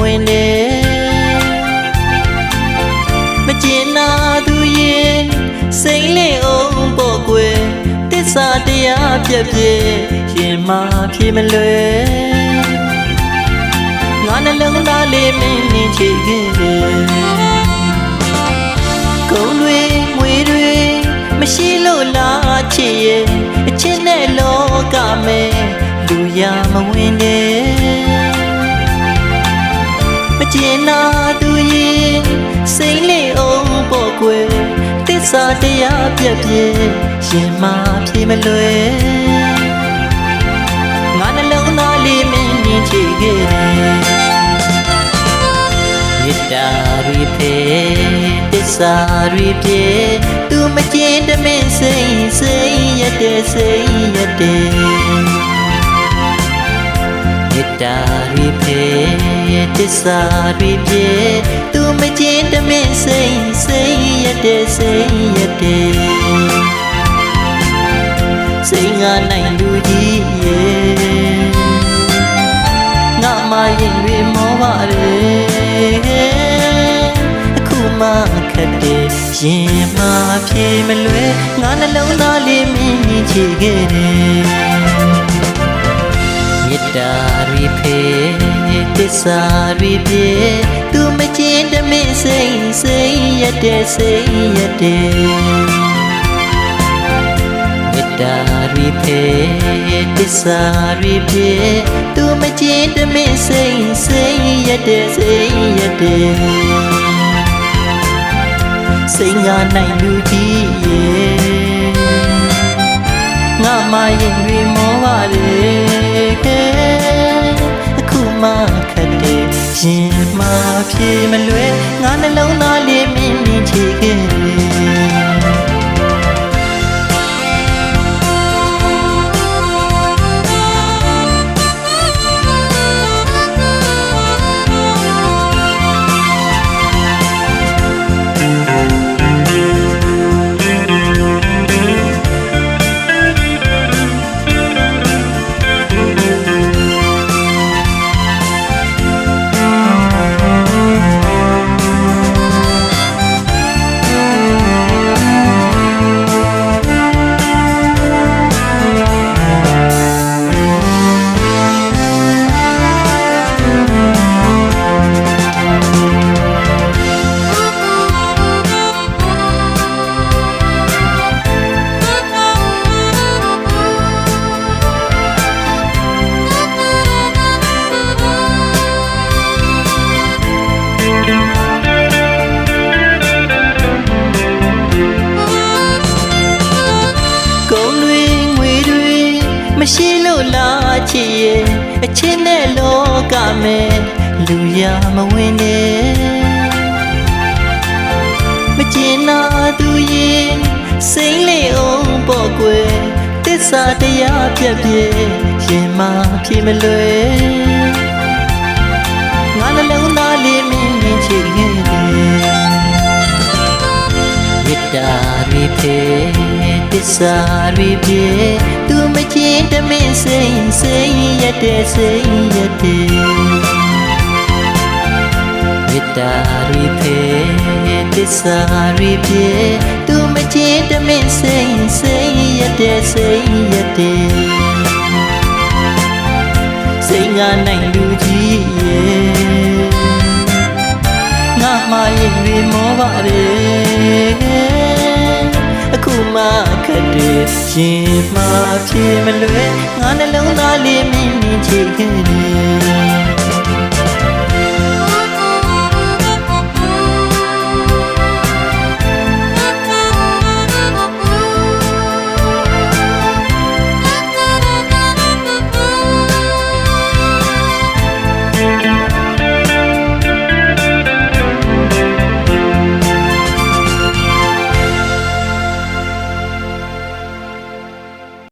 ဝင်နဲ့မကျင်နာသူရင်စိတ်လေးအောင်ပေါ့ကွယ်တစ္ဆာတရားပြက်ပြက်ရင်မဖြေမလွယ်ငါနှလုံးသားလေးမင်းနေချေခဲ့တယ်ကုန်းတွေငွေတွေမရှိလို့လားချစ်ရဲ့ ကျင်နာသူရင်စိတ်လေးအောင်ပေါ့ကွယ်တစ္ဆာတရားပြက်ပြက်ရင်မဖြေမလွယ်ငါနှလုံးသားလေးမင်းမြင်ချခဲ့တယ်မေတ္တာရီဖေတစ္ဆာရီပြေသူမကျင်တမင်းစိတ်စိတ်ရတဲ့စိတ်ရတဲ့မေတ္တာရီဖေ တစ္ဆာရီပြေသူမကျင်တမင်းစိတ်စိတ်ရတဲ့စိတ်ရတဲ့စိတ်ငါနိုင်လူကြီးရဲ့ငါမရင်တွေမောပါလေအခုမှခက်တဲ့ရင်မဖြေမလွယ်ငါနှလုံးသားလေးမြင်မြင်ချခဲ့တယ်မေတ္တာရီ ဖေတစ္ဆာရီပြေသူမကျင်တမင်းစိတ်စိတ်ရတဲ့စိတ်ရတဲ့မေတ္တာရီဖေတစ္ဆာရီပြေသူမကျင်တမင်းစိတ်စိတ်ရတဲ့စိတ်ရတဲ့စိတ်ငါနိုင်လူကြီးရဲ့ငါမရင်တွေမော ရင်မဖြေမလွယ်ငါနှလုံးသား အချင်းနဲ့လောကမဲ့လူရမဝင်နဲ့မကျင်နာသူရင်စိမ့်လေးအောင်ပေါ့ကွယ်တစ္ဆာတရားပြက်ပြက်ရင်မဖြေမလွယ်ငါနှလုံးသားလေးမင်း စ္ဆာရီပြေသူမကျင်တမင်းစိတ်စိတ်ရတဲ့စိတ်ရတဲ့မေတ္တာရီဖေတစ္ဆာရီပြေသူမကျင်တမင်းစိတ်စိတ်ရတဲ့စိတ်ရတဲ့စိတ်ငါနိုင်လူကြီးရဲ့ငါမရင်တွေမောပါလေအခု မှခက်တဲ့ရှင်မဖြေမလွယ်ငါနှလုံးသားလေးမြင်မြင်ချေခဲ့တယ်